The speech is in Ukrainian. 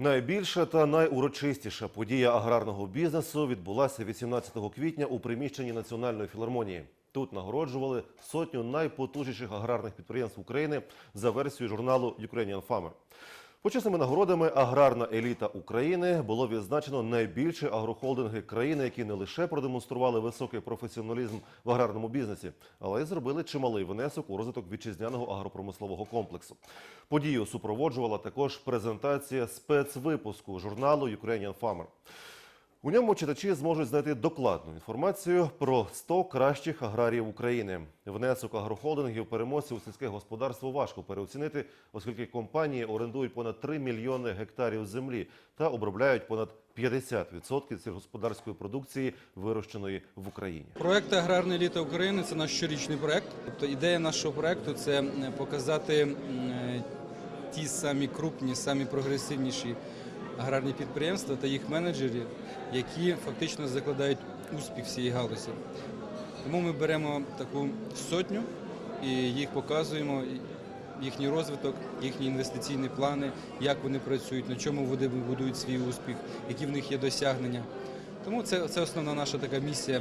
Найбільша та найурочистіша подія аграрного бізнесу відбулася 18 квітня у приміщенні Національної філармонії. Тут нагороджували сотню найпотужніших аграрних підприємств України за версією журналу Ukrainian Farmer. Почесними нагородами аграрна еліта України було відзначено найбільші агрохолдинги країни, які не лише продемонстрували високий професіоналізм в аграрному бізнесі, але й зробили чималий внесок у розвиток вітчизняного агропромислового комплексу. Подію супроводжувала також презентація спецвипуску журналу Ukrainian Farmer. У ньому читачі зможуть знайти докладну інформацію про 100 кращих аграріїв України. Внесок агрохолдингів переможців у сільське господарство важко переоцінити, оскільки компанії орендують понад 3 мільйони гектарів землі та обробляють понад 50% сільгосподарської продукції, вирощеної в Україні. Проект Аграрна еліта України це наш щорічний проект. Тобто ідея нашого проекту це показати е, ті самі крупні, самі прогресивніші аграрні підприємства та їх менеджерів, які фактично закладають успіх всієї галузі. Тому ми беремо таку сотню і їх показуємо. Їхній розвиток, їхні інвестиційні плани, як вони працюють, на чому вони будують свій успіх, які в них є досягнення. Тому це, це основна наша така місія.